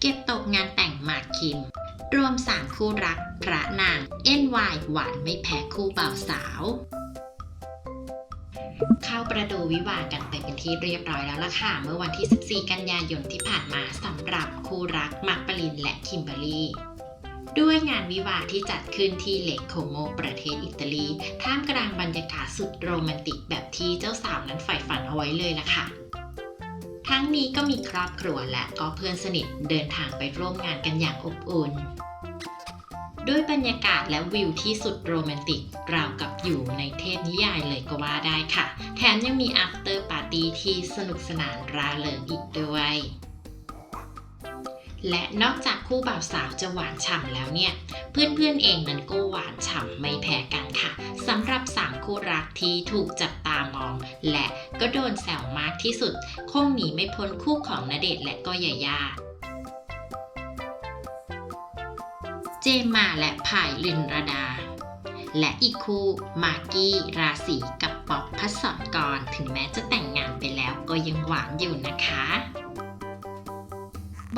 เก็บตกงานแต่งหมากคิม รวม 3 คู่รัก พระนาง เอ็นวายหวานไม่แพ้คู่บ่าวสาว เข้าประตูวิวากันไปเป็นที่เรียบร้อยแล้วล่ะค่ะ เมื่อวันที่ 14 กันยายนที่ผ่านมาสำหรับคู่รักมาร์คปรินและคิมเบอรี่ด้วยงานวิวาที่จัดขึ้นที่เลกโคโมประเทศอิตาลี ท่ามกลางบรรยากาศสุดโรแมนติกแบบที่เจ้าสาวนั้นใฝ่ฝันเอาไว้เลยล่ะค่ะ ทั้งนี้ก็มีครอบครัวและก็เพื่อนสนิทเดินทางไปร่วมงานกันอย่างอบอุ่น ด้วยบรรยากาศและวิวที่สุดโรแมนติก ราวกับอยู่ในเทพนิยายเลยก็ว่าได้ค่ะ แถมยังมี after party ที่สนุกสนานราเริงอีกด้วยและนอกจากคู่บ่าวสาวจะหวานฉ่ำแล้วเนี่ย เพื่อนๆเองนั้นก็หวานฉ่ำไม่แพ้กันค่ะสำหรับ 3 คู่รักที่ถูกจับตามอง และ ก็โดนแซวมากที่สุด คงหนีไม่พ้นคู่ของณเดชและก็ยายาเจมาและพายลินระดา และอีกคู่มากกี้ราศีกับป๊อกพัศรกรถึงแม้จะแต่งงานไปแล้วก็ยังหวานอยู่นะคะ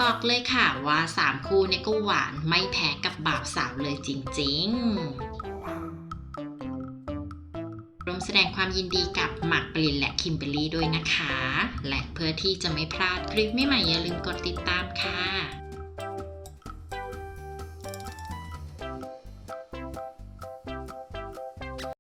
บอกเลยค่ะว่า 3 คู่เนี่ยก็หวานไม่แพ้กับบ่าวสาวเลยจริงๆ ร่วมแสดงความยินดีกับหมากปรินและคิมเบอรรี่ด้วยนะคะ และเพื่อที่จะไม่พลาดคลิปใหม่ๆอย่าลืมกดติดตามค่ะ